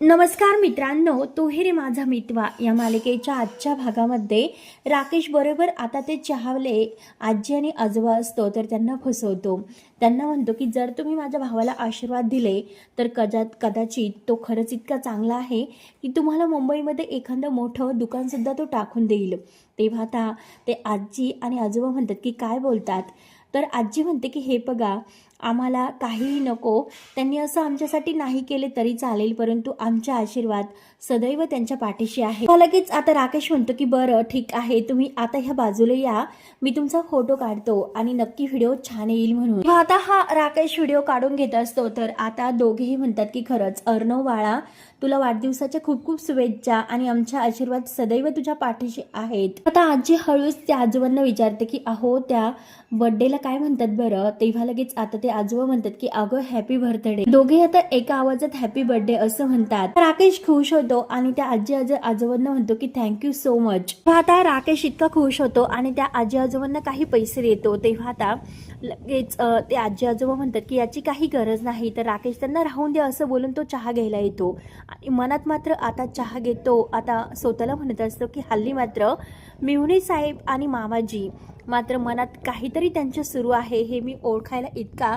नमस्कार मित्रांनो तोहेरे माझा मितवा. या मालिकेच्या आजच्या भागामध्ये राकेश बरोबर आता ते चहावले. आजी आणि आजोबा असतो तर त्यांना फसवतो. त्यांना म्हणतो की जर तुम्ही माझ्या भावाला आशीर्वाद दिले तर कदा कदाचित तो खरंच इतका चांगला आहे की तुम्हाला मुंबईमध्ये एखादं मोठं दुकानसुद्धा तो टाकून देईल. तेव्हा आता ते आजी आणि आजोबा म्हणतात की काय बोलतात? तर आजी म्हणते की हे बघा आम्हाला काहीही नको. त्यांनी असं आमच्यासाठी नाही केले तरी चालेल परंतु आमचा आशीर्वाद सदैव त्यांच्या पाठीशी आहे. लगेच आता राकेश म्हणतो की बरं ठीक आहे तुम्ही आता ह्या बाजूला या. मी तुमचा फोटो काढतो आणि नक्की व्हिडिओ छान येईल म्हणून. आता हा राकेश व्हिडिओ काढून घेत असतो तर आता दोघेही म्हणतात की खरंच अर्णव बाळा तुला वाढदिवसाच्या खूप खूप शुभेच्छा आणि आमच्या आशीर्वाद सदैव तुझ्या पाठीशी आहेत. आता आजी हळूच त्या आजोबांना विचारते की अहो त्या बर्थडेला काय म्हणतात बरं? तेव्हा लगेच आता ते ते आजोबा म्हणतात की अगं हॅपी बर्थडे दोघे आता एका आवाजात हॅपी बर्थडे असं म्हणतात. राकेश खुश होतो आणि त्या आजी आजो आजोबांना म्हणतो की थँक्यू सो मच आता राकेश इतका खुश होतो आणि त्या आजी आजोबांना काही पैसे देतो. तेव्हा आता लगेच ते आजी आजोबा म्हणतात की याची काही गरज नाही. तर राकेश त्यांना राहून द्या असं बोलून तो चहा घ्यायला येतो. आणि मनात मात्र आता चहा घेतो. आता स्वतःला म्हणत असतो की हल्ली मात्र मिवणे साहेब आणि मामाजी मात्र मनात काहीतरी त्यांचं सुरू आहे हे मी ओळखायला इतका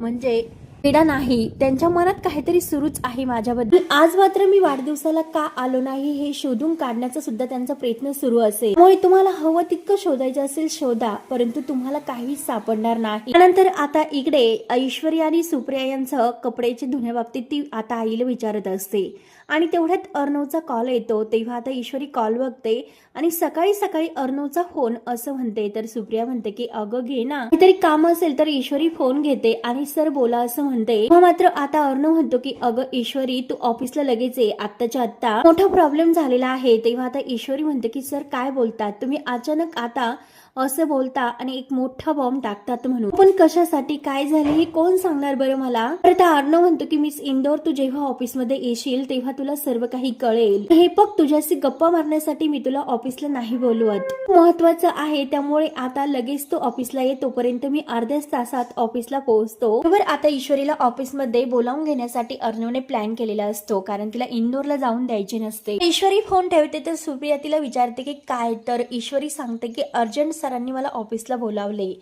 म्हणजे क्रीडा नाही. त्यांच्या मनात काहीतरी सुरूच आहे माझ्याबद्दल. आज मात्र मी वाढदिवसाला का आलो नाही हे शोधून काढण्याचा सुद्धा त्यांचा प्रयत्न सुरू असेल. त्यामुळे तुम्हाला हवं तितकं शोधायचं असेल शोधा. परंतु तुम्हाला काहीच सापडणार नाही. त्यानंतर आता इकडे ऐश्वर्या आणि सुप्रिया यांचं कपड्याची धुण्याबाबतीत ती आता आईला विचारत असते. आणि तेवढ्यात अर्णवचा कॉल येतो. तेव्हा आता ईश्वरी कॉल बघते आणि सकाळी सकाळी अर्णवचा फोन असं म्हणते. तर सुप्रिया म्हणते की अगं घे ना. काहीतरी काम असेल तर ईश्वरी फोन घेते आणि सर बोला असं म्हणते तेव्हा मात्र आता अर्णव म्हणतो की अगं ईश्वरी तू ऑफिसला लगेच ये. आत्ताच्या आत्ता मोठा प्रॉब्लेम झालेला आहे. तेव्हा आता ईश्वरी म्हणते की सर काय बोलतात? तुम्ही अचानक आता असं बोलता आणि एक मोठा बॉम्ब टाकतात म्हणून. पण कशासाठी? काय झाले? हे कोण सांगणार बरं मला? तर आता अर्णव म्हणतो की मिस इंदोर तू जेव्हा ऑफिसमध्ये येशील तेव्हा तुला सर्व काही कळेल. हे बघ तुझ्याशी गप्पा मारण्यासाठी मी तुला ऑफिसला नाही बोलवत. महत्वाचं आहे त्यामुळे आता लगेच तू ऑफिसला येतोपर्यंत मी अर्ध्याच तासात ऑफिसला पोहोचतो. बरोबर आता ईश्वरीला ऑफिसमध्ये बोलावून घेण्यासाठी अर्णवने प्लॅन केलेला असतो कारण तिला इंदोरला जाऊन द्यायची नसते. ईश्वरी फोन ठेवते तर सुप्रिया तिला विचारते की काय? तर ईश्वरी सांगते की अर्जंट सरांनी मला ऑफिसला बोलावले.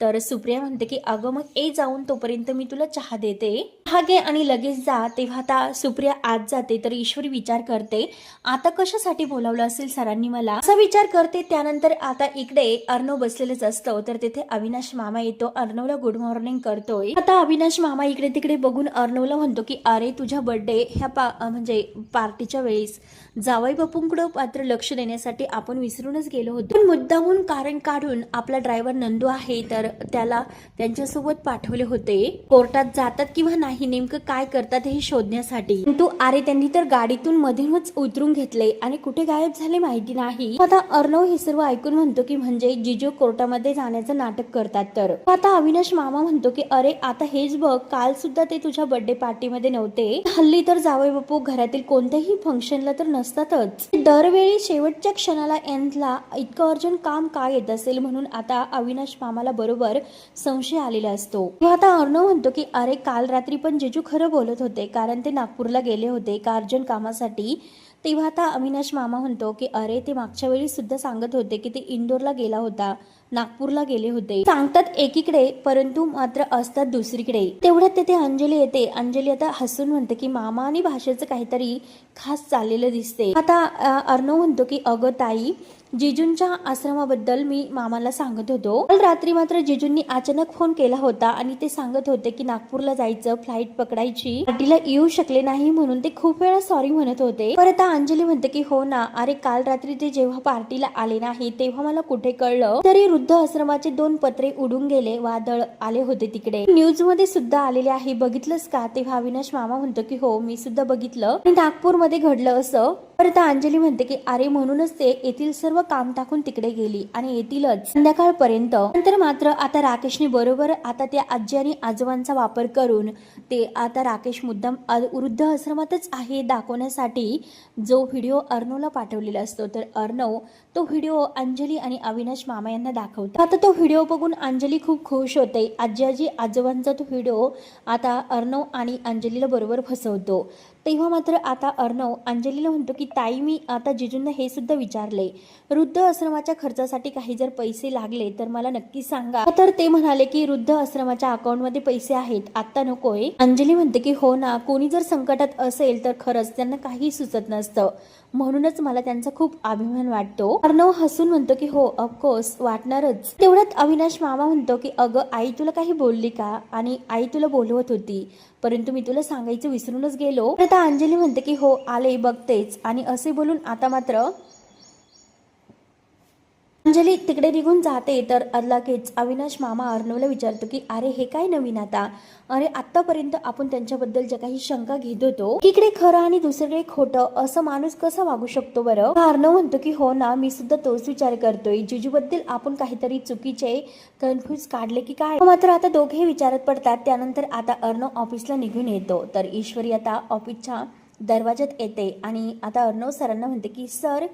तर सुप्रिया म्हणते की अगं मग ए जाऊन तोपर्यंत मी तुला चहा देते. चहा घे आणि लगेच जा. तेव्हा आता सुप्रिया आत जाते तर ईश्वरी विचार करते आता कशासाठी बोलावलं असेल सरांनी मला? असा विचार करते. त्यानंतर आता इकडे अर्णव बसलेलेच असतो. तर तिथे अविनाश मामा येतो. अर्णवला गुड मॉर्निंग करतोय. आता अविनाश मामा इकडे तिकडे बघून अर्णवला म्हणतो की अरे तुझ्या बर्थडे ह्या पा म्हणजे पार्टीच्या वेळेस जावई बापूंकडं मात्र लक्ष देण्यासाठी आपण विसरूनच गेलो होतो. पण मुद्दामून कारण काढून आपला ड्रायव्हर नंदू आहे तर त्याला त्यांच्यासोबत पाठवले होते. कोर्टात जातात किंवा नाही नेमकं काय करतात हे शोधण्यासाठी. परंतु अरे त्यांनी तर गाडीतून मधूनच उतरून घेतले आणि कुठे गायब झाले माहिती नाही. आता अर्णव हे सर्व ऐकून म्हणतो की म्हणजे जिजू कोर्टामध्ये जाण्याचं नाटक करतात तर. आता अविनाश मामा म्हणतो की अरे आता हेच बघ काल सुद्धा ते तुझ्या बर्थडे पार्टीमध्ये नव्हते. हल्ली तर जावई बापू घरातील कोणत्याही फंक्शनला तर नसतातच. दरवेळी शेवटच्या क्षणाला एंडला इतकं अर्जंट काम काय येत असेल म्हणून आता अविनाश मामाला बरोबर संशय आलेला असतो. आता अर्णव म्हणतो की अरे काल रात्री पण जेजू खरं बोलत होते. कारण ते नागपूरला गेले होते एका अर्जंट कामासाठी. तेव्हा आता अविनाश मामा म्हणतो की अरे ते मागच्या वेळी सुद्धा सांगत होते की ते इंदोरला गेला होता. नागपूरला गेले होते. सांगतात एकीकडे परंतु मात्र असतात दुसरीकडे. तेवढ्यात तेथे अंजली येते. अंजली आता हसून म्हणते की मामा आणि भाषेचं काहीतरी खास चाललेलं दिसते आता अर्णव म्हणतो की अगं ताई जिजूंच्या आश्रमाबद्दल मी मामाला सांगत होतो. काल रात्री मात्र जिजूंनी अचानक फोन केला होता आणि ते सांगत होते की नागपूरला जायचं फ्लाईट पकडायची. पार्टीला येऊ शकले नाही म्हणून ते खूप वेळा सॉरी म्हणत होते. परत अंजली म्हणते की हो ना अरे काल रात्री ते जेव्हा पार्टीला आले नाही तेव्हा मला कुठे कळलं? तरी वृद्ध आश्रमाचे दोन पत्रे उडून गेले वादळ आले होते तिकडे. न्यूजमध्ये सुद्धा आलेले आहे बघितलंच का? तेव्हा अविनाश मामा म्हणतो की हो मी सुद्धा बघितलं आणि नागपूरमध्ये घडलं असं. परत अंजली म्हणते की अरे म्हणूनच ते येथील सर्व काम टाकून तिकडे गेली आणि येतीलच. संध्याकाळपर्यंत. नंतर मात्र आता राकेशने बरोबर आता त्या आजी आणि आजोबांचा वापर करून ते आता राकेश मुद्दाम वृद्ध आश्रमातच आहे दाखवण्यासाठी जो व्हिडिओ अर्णवला पाठवलेला असतो. तर अर्णव तो व्हिडिओ अंजली आणि अविनाश मामा यांना दाखवतो आता तो व्हिडिओ बघून अंजली खूप खुश होते. आजी आजी आजोबांचा तो व्हिडिओ आता अर्णव आणि अंजलीला बरोबर फसवतो. तेव्हा मात्र आता अर्णव अंजलीला म्हणतो की ताई मी आता जिजूंना हे सुद्धा विचारले. वृद्ध आश्रमाच्या खर्चासाठी काही जर पैसे लागले तर मला नक्की सांगा. तर ते म्हणाले की वृद्ध आश्रमाच्या अकाउंटमध्ये पैसे आहेत. आता नकोय अंजली म्हणते की हो ना कोणी जर संकटात असेल तर खरंच त्यांना काही सुचत नसतं. म्हणूनच मला त्यांचा खूप अभिमान वाटतो. अर्णव हसून म्हणतो की हो ऑफकोर्स वाटणारच. तेवढ्यात अविनाश मामा म्हणतो की अगं आई तुला काही बोलली का? आणि आई तुला बोलवत होती. परंतु मी तुला सांगायचं विसरूनच गेलो. आता अंजली म्हणते की हो आले बघतेच. आणि असे बोलून आता मात्र अंजली तिकडे निघून जाते. तर लगेच अविनाश मामा अर्णवला विचारतो की अरे हे काय नवीन आता? अरे आतापर्यंत आपण त्यांच्याबद्दल ज्या काही शंका घेत होतो इकडे खरं आणि दुसरीकडे खोटं असं माणूस कसा वागू शकतो बरं? अर्णव म्हणतो की हो ना मी सुद्धा तोच विचार करतोय. जिजूबद्दल आपण काहीतरी चुकीचे कन्फ्युज काढले की काय? मात्र आता दोघे विचारत पडतात. त्यानंतर आता अर्णव ऑफिसला निघून येतो. तर ईश्वरी आता ऑफिसच्या दरवाज्यात येते आणि आता अर्णव सरांना म्हणते की सर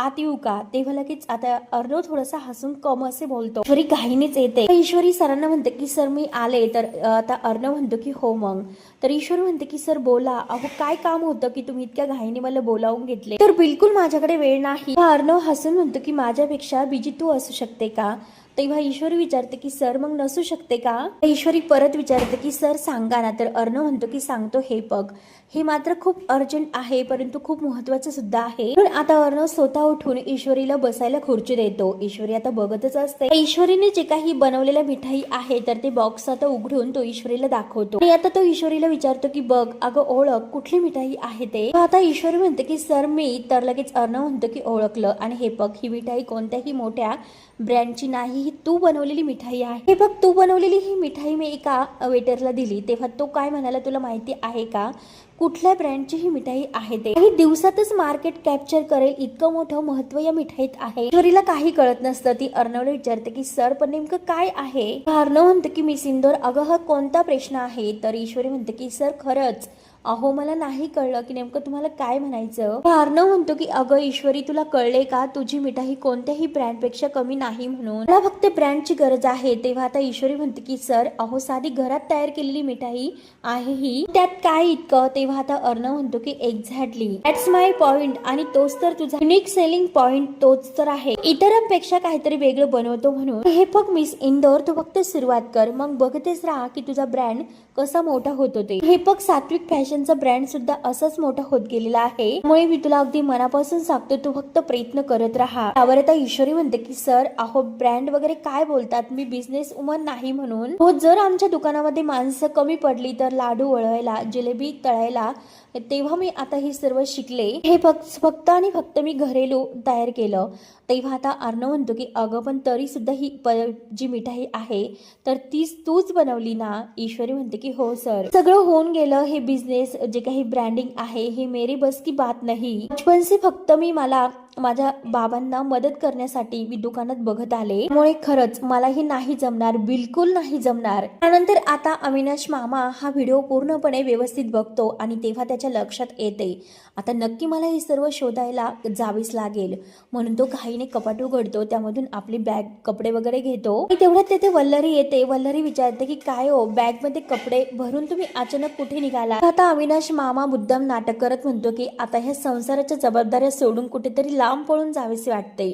आत येऊ का? तेव्हा लगेच आता अर्णव थोडासा हसून कम असे बोलतो. ईश्वरी घाईनेच येते. ईश्वरी सरांना म्हणते की सर मी आले. तर आता अर्णव म्हणतो की हो मग. तर ईश्वरी म्हणते की सर बोला. अहो काय काम होतं की तुम्ही इतक्या घाईने मला बोलावून घेतले? तर बिलकुल माझ्याकडे वेळ नाही. अर्णव हसून म्हणतो की माझ्यापेक्षा बिजी तू असू शकते का? तेव्हा ईश्वरी विचारते की सर मग नसू शकते का? ईश्वरी परत विचारते की सर सांगा ना. तर अर्णव म्हणतो की सांगतो हे बघ हे मात्र खूप अर्जंट आहे परंतु खूप महत्वाचं सुद्धा आहे. पण आता अर्णव स्वतः उठून ईश्वरीला बसायला खुर्ची देतो. ईश्वरी आता बघतच असते. ईश्वरीने जे काही बनवलेल्या मिठाई आहे तर ते बॉक्स आता उघडून तो ईश्वरीला दाखवतो. आणि आता तो ईश्वरीला विचारतो की बघ अगं ओळख कुठली मिठाई आहे ते? आता ईश्वरी म्हणते की सर मी. तर लगेच अर्णव म्हणतो की ओळखलं. आणि हे बघ ही मिठाई कोणत्याही मोठ्या ब्रँडची नाही ही तू बनवलेली मिठाई आहे. हे बघ तू बनवलेली ही मिठाई मी एका वेटरला दिली. तेव्हा तो काय म्हणाला तुला माहिती आहे का? कुठल्या ब्रँडची ही मिठाई आहे ते? काही दिवसातच मार्केट कॅप्चर करेल इतकं मोठं महत्त्व या मिठाईत आहे. ईश्वरीला काही कळत नसतं. ती अर्णवला विचारते की सर पण नेमकं काय आहे? अर्णव म्हणतं की मी सिंदोर. अगं हा कोणता प्रश्न आहे? तर ईश्वरी म्हणते की सर खरंच अहो मला नाही कळलं की नेमकं तुम्हाला काय म्हणायचं. अर्णव म्हणतो की अगं ईश्वरी तुला कळले का? तुझी मिठाई कोणत्याही ब्रँडपेक्षा कमी नाही म्हणून. मला फक्त ब्रँडची गरज आहे. तेव्हा आता ईश्वरी म्हणते की सर अहो साधी घरात तयार केलेली मिठाई आहे ही. त्यात काय इतकं? तेव्हा आता अर्णव म्हणतो की एक्झॅक्टली दॅट्स माय पॉइंट आणि तोच तर तुझा युनिक सेलिंग पॉइंट तोच तर आहे. इतरांपेक्षा काहीतरी वेगळं बनवतो म्हणून. हे बघ मिस इंदोर तू फक्त सुरुवात कर. मग बघतेच राहा की तुझा ब्रँड कसा मोठा होत होते हे बघ सात्विक फॅशन फाउंडेशनचा ब्रँड सुद्धा असंच मोठा होत गेलेला आहे. त्यामुळे मी तुला अगदी मनापासून सांगतो तू फक्त प्रयत्न करत राहा. त्यावर आता ईश्वरी म्हणते की सर अहो ब्रँड वगैरे काय बोलतात? मी बिझनेस उमन नाही म्हणून. हो जर आमच्या दुकानामध्ये माणसं कमी पडली तर लाडू वळवायला जिलेबी तळायला तेव्हा मी आता हे सर्व शिकले. हे फक्त फक्त आणि फक्त मी घरेलू तयार केलं. तेव्हा आता अर्णव म्हणतो की अगं पण तरी सुद्धा ही जी मिठाई आहे तर तीच तूच बनवली ना? ईश्वरी म्हणते की हो सर. सगळं होऊन गेलं हे बिझनेस जे काही ब्रँडिंग आहे हे मेरी बस की बात नाही. बचपन से फक्त मी मला माझ्या बाबांना मदत करण्यासाठी मी दुकानात बघत आले. त्यामुळे खरंच मलाही नाही जमणार बिलकुल नाही जमणार. त्यानंतर आता अविनाश मामा हा व्हिडिओ पूर्णपणे व्यवस्थित बघतो आणि तेव्हा त्याच्या लक्षात येते. आता नक्की मला हे सर्व शोधायला जावीच लागेल. म्हणून तो घाईने कपाट उघडतो त्यामधून आपली बॅग कपडे वगैरे घेतो. आणि तेवढ्यात तेथे वल्लरी येते. वल्लरी विचारते की काय हो बॅगमध्ये कपडे भरून तुम्ही अचानक कुठे निघाला? आता अविनाश मामा मुद्दाम नाटक करत म्हणतो की आता ह्या संसाराच्या जबाबदाऱ्या सोडून कुठेतरी लांब पळून जावेसे वाटते.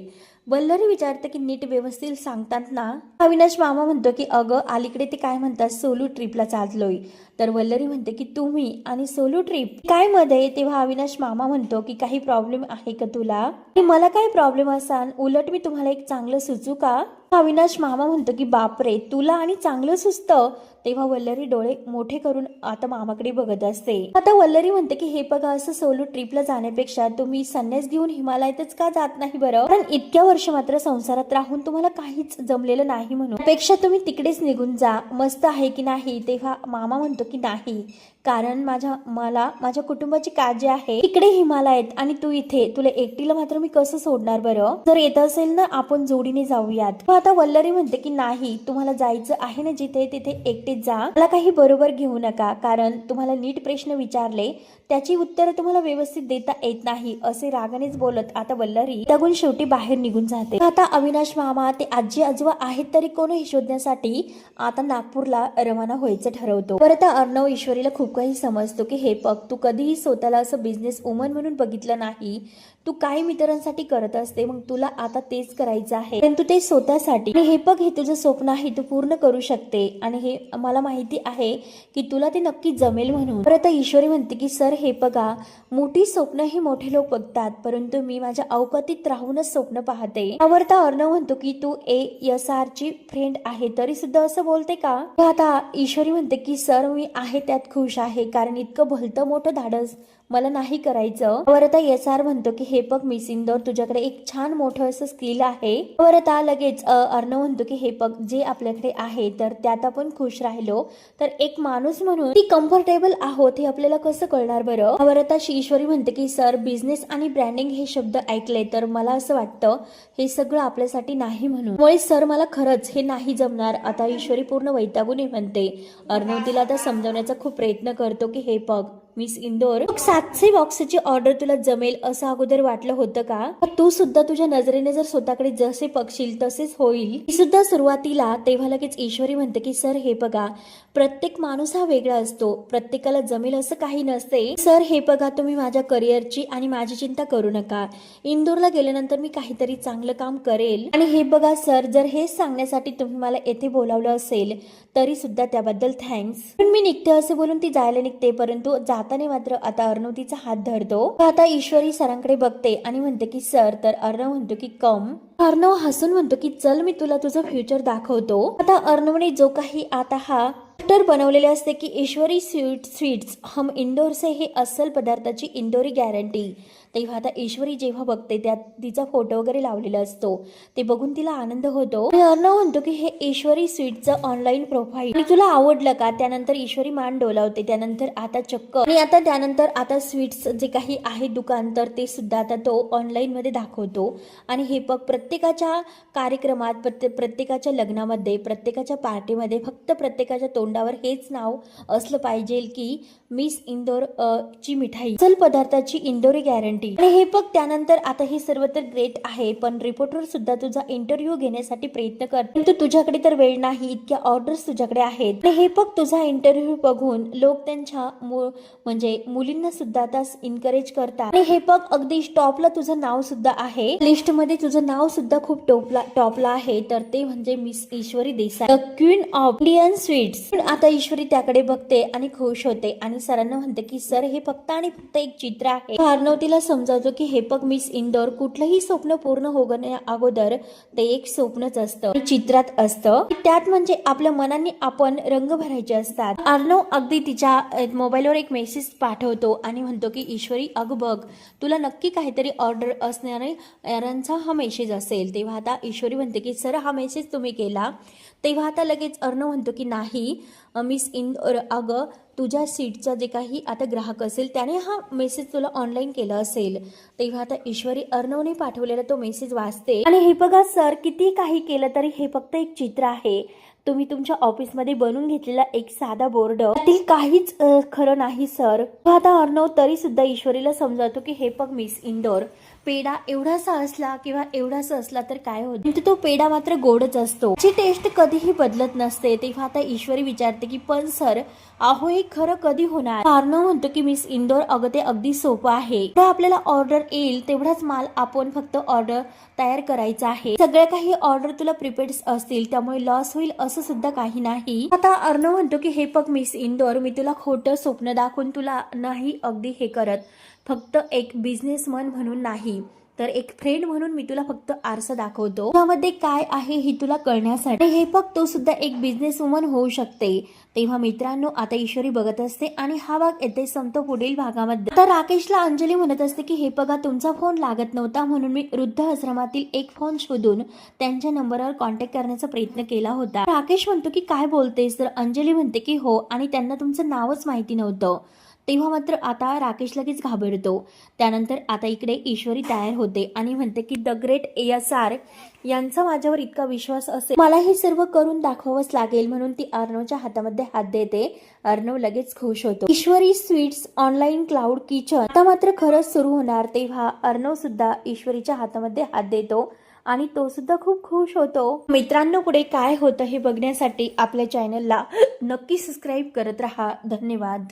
वल्लरी विचारते की नीट व्यवस्थित सांगतात ना अविनाश मामा म्हणतो की अगं अलीकडे ते काय म्हणतात सोलू ट्रिपला चाललोय. तर वल्लरी म्हणते की तुम्ही आणि सोलू ट्रिप? काय मध्ये तेव्हा अविनाश मामा म्हणतो की काही प्रॉब्लेम आहे का तुला? मला काय प्रॉब्लेम असाल उलट मी तुम्हाला एक चांगलं सुचू का? अविनाश मामा म्हणतो की बापरे तुला आणि चांगलं सुचतं. तेव्हा वल्लरी डोळे मोठे करून आता मामाकडे बघत असते. आता वल्लरी म्हणते की हे बघा असं सोलो ट्रिपला जाण्यापेक्षा तुम्ही संन्यास घेऊन हिमालयातच का जात नाही बरं? कारण इतक्या वर्ष मात्र संसारात राहून तुम्हाला काहीच जमलेलं नाही म्हणून. पेक्षा तुम्ही तिकडेच निघून जा. मस्त आहे की नाही? तेव्हा मामा म्हणतो की नाही. कारण माझ्या मला माझ्या कुटुंबाची काळजी आहे. इकडे हिमालयात आणि तू इथे. तुला एकटीला मात्र मी कसं सोडणार बरं? जर येत असेल ना आपण जोडीने जाऊयात. आता वल्लरी म्हणते की नाही तुम्हाला जायचं आहे ना जिथे तिथे एकटेच जा. मला काही बरोबर घेऊ नका कारण तुम्हाला नीट प्रश्न विचारले त्याची उत्तरं तुम्हाला व्यवस्थित देता येत नाही असे रागानेच बोलत आता वल्लरी दगून शेवटी बाहेर निघून जाते. आता अविनाश मामा ते आजी आजोबा आहेत तरी कोण हे शोधण्यासाठी आता नागपूरला रवाना व्हायचं ठरवतो. परत अर्णव ईश्वरीला खूप काही समजतो की हे बघ तू कधीही स्वतःला असं बिझनेस वुमन म्हणून बघितलं नाही तू काही मित्रांसाठी करत असते मग तुला आता तेच करायचं आहे. परंतु ते स्वतःसाठी. आणि हे बघ हे तुझं स्वप्न आहे तू पूर्ण करू शकते. आणि हे मला माहिती आहे की तुला ते नक्की जमेल म्हणून. परत ईश्वरी म्हणते की सर हे बघा मोठी स्वप्न हे मोठे लोक बघतात परंतु मी माझ्या अवकातीत राहूनच स्वप्न पाहते. आवडता अर्णव म्हणतो की तू ए एस आर ची फ्रेंड आहे तरी सुद्धा असं बोलते का? आता ईश्वरी म्हणते की सर मी आहे त्यात खुश आहे कारण इतकं भलतं मोठं धाडस मला नाही करायचं. वर आता एस आर म्हणतो की हे बघ मिस इंदोर तुझ्याकडे एक छान मोठं असं स्किल आहे. वर आता लगेच अर्णव म्हणतो की हे बघ जे आपल्याकडे आहे तर त्यात आपण खुश राहिलो. तर एक माणूस म्हणून ती कम्फर्टेबल आहोत हे आपल्याला कसं कळणार बरं? वर आता ईश्वरी म्हणते की सर बिझनेस आणि ब्रँडिंग हे शब्द ऐकले तर मला असं वाटतं हे सगळं आपल्यासाठी नाही म्हणून. मुळे सर मला खरंच हे नाही जमणार. आता ईश्वरी पूर्ण वैतागून म्हणते. अर्णव तिला आता समजवण्याचा खूप प्रयत्न करतो की हे बघ मिस इंदोर सातशे बॉक्सची ऑर्डर तुला जमेल असं अगोदर वाटलं होतं का? तू सुद्धा तुझ्या नजरेने जर स्वतःकडे जसे बघशील तसेच होईल. ती सुद्धा सुरुवातीला तेव्हा लगेच ईश्वरी म्हणते की सर हे बघा प्रत्येक माणूस हा वेगळा असतो. प्रत्येकाला जमेल असं काही नसते. सर हे बघा तुम्ही माझ्या करिअरची आणि माझी चिंता करू नका. इंदोरला गेल्यानंतर मी काहीतरी चांगलं काम करेल. आणि हे बघा सर जर हेच सांगण्यासाठी तुम्ही मला येथे बोलावलं असेल तरी सुद्धा त्याबद्दल थँक्स पण मी निघते असे बोलून ती जायला निघते परंतु जाताना मात्र आता अर्णव तिचा हात धरतो. आता ईश्वरी सरांकडे बघते आणि म्हणते की सर तर अर्णव म्हणतो की कम. अर्णव हसून म्हणतो की चल मी तुला तुझं फ्युचर दाखवतो. आता अर्णवने जो काही आता हा तर बनवलेले असते की ईश्वरी स्वीट स्वीट्स हम इंदोरसे हे अस्सल पदार्थाची इंदोरी गॅरंटी तेव्हा आता ईश्वरी जेव्हा बघते त्यात तिचा फोटो वगैरे लावलेला असतो. ते बघून तिला आनंद होतो. आणि अर्णव म्हणतो की हे ईश्वरी स्वीटचं ऑनलाईन प्रोफाईल आणि तुला आवडलं का? त्यानंतर ईश्वरी मान डोलावते. त्यानंतर आता चक्क. आणि आता त्यानंतर आता स्वीट्स जे काही आहे दुकान तर ते सुद्धा आता तो ऑनलाईनमध्ये दाखवतो. आणि हे बघ प्रत्येकाच्या कार्यक्रमात प्रत्येकाच्या लग्नामध्ये प्रत्येकाच्या पार्टीमध्ये फक्त प्रत्येकाच्या तोंडावर हेच नाव असलं पाहिजे की मिस इंदोर ची मिठाई. चल पदार्थाची इंदोरी गॅरंटी आणि हे बघ त्यानंतर आता हे सर्व तर ग्रेट आहे पण रिपोर्टर सुद्धा तुझा इंटरव्ह्यू घेण्यासाठी प्रयत्न कर. परंतु तुझ्याकडे तर वेळ नाही इतक्या ऑर्डर्स तुझ्याकडे आहेत. आणि हे बघ तुझा इंटरव्ह्यू बघून लोक त्यांच्या म्हणजे मुलींना सुद्धा आता इन्करेज करतात. आणि हे बघ अगदी टॉपला तुझं नाव सुद्धा आहे. लिस्टमध्ये तुझं नाव सुद्धा खूप टॉपला टॉपला आहे. तर ते म्हणजे miss Ishwari Desai queen of Indian sweets पण आता ईश्वरी त्याकडे बघते आणि खुश होते आणि सरांना म्हणते की सर हे फक्त आणि फक्त एक चित्र आहे. अर्णव तिला समजावतो की हे बघ मिस इंदोर कुठलंही स्वप्न पूर्ण होण्या अगोदर ते एक स्वप्नच असतं. चित्रात असतं. त्यात म्हणजे आपल्या मनाने आपण रंग भरायचे असतात. अर्णव अगदी तिच्या मोबाईलवर एक मेसेज पाठवतो आणि म्हणतो की ईश्वरी अग बघ तुला नक्की काहीतरी ऑर्डर असणारे यांचा हा मेसेज असेल. तेव्हा आता ईश्वरी म्हणते की सर हा मेसेज तुम्ही केला. तेव्हा आता लगेच अर्णव म्हणतो की नाही मिस इन अगं तुझ्या सीटचा जे काही आता ग्राहक असेल त्याने हा मेसेज तुला ऑनलाईन केला असेल. तेव्हा आता ईश्वरी अर्णवने पाठवलेला तो मेसेज वाचते. आणि हे बघा सर किती काही केलं तरी हे फक्त एक चित्र आहे. तुम्ही तुमच्या ऑफिसमध्ये बनवून घेतलेला एक साधा बोर्ड त्यातील काहीच खरं नाही सर. आता अर्णव तरी सुद्धा ईश्वरीला समजावतो की हे बघ मिस इंदोर पेढा एवढासा असला किंवा एवढासा असला तर काय होत म्हणजे तो पेढा मात्र गोडच असतो. जी टेस्ट कधीही बदलत नसते. तेव्हा आता ईश्वरी विचारते की पण सर अहो हे खरं कधी होणार? अर्णव म्हणतो की मिस इंदोर अगं ते अगदी सोपं आहे. जेव्हा आपल्याला ऑर्डर येईल तेवढाच माल आपण फक्त ऑर्डर तयार करायचा आहे. सगळ्या काही ऑर्डर तुला प्रिपेड असतील त्यामुळे लॉस होईल असं सुद्धा काही नाही. आता अर्णव म्हणतो की हे बघ मिस इंदोर मी तुला खोटं स्वप्न दाखवून तुला नाही अगदी हे करत. फक्त एक बिझनेसमन म्हणून नाही तर एक फ्रेंड म्हणून मी तुला फक्त आरसा दाखवतो. त्यामध्ये काय आहे हे तुला कळण्यासाठी. हे फक्त तो सुद्धा एक बिझनेस वुमन होऊ शकते. तेव्हा मित्रांनो आता ईश्वरी बघत असते आणि हा भाग येथे संपतो पुढील भागामध्ये. तर राकेशला अंजली म्हणत असते की हे बघा तुमचा फोन लागत नव्हता म्हणून मी वृद्ध आश्रमातील एक फोन शोधून त्यांच्या नंबरवर कॉन्टॅक्ट करण्याचा प्रयत्न केला होता. राकेश म्हणतो की काय बोलतेस? तर अंजली म्हणते की हो. आणि त्यांना तुमचं नावच माहिती नव्हतं. तेव्हा मात्र आता राकेश लगेच घाबरतो. त्यानंतर आता इकडे ईश्वरी तयार होते आणि म्हणते की द ग्रेट एस आर यांचा माझ्यावर इतका विश्वास असेल मला हे सर्व करून दाखवावंच लागेल म्हणून ती अर्णवच्या हातामध्ये हात देते. अर्णव लगेच खुश होतो. Ishwari sweets online cloud kitchen आता मात्र खरंच सुरू होणार तेव्हा अर्णव सुद्धा ईश्वरीच्या हातामध्ये हात देतो आणि तो सुद्धा खूप खुश होतो. मित्रांनो पुढे काय होतं हे बघण्यासाठी आपल्या चॅनलला नक्की सबस्क्राईब करत राहा. धन्यवाद.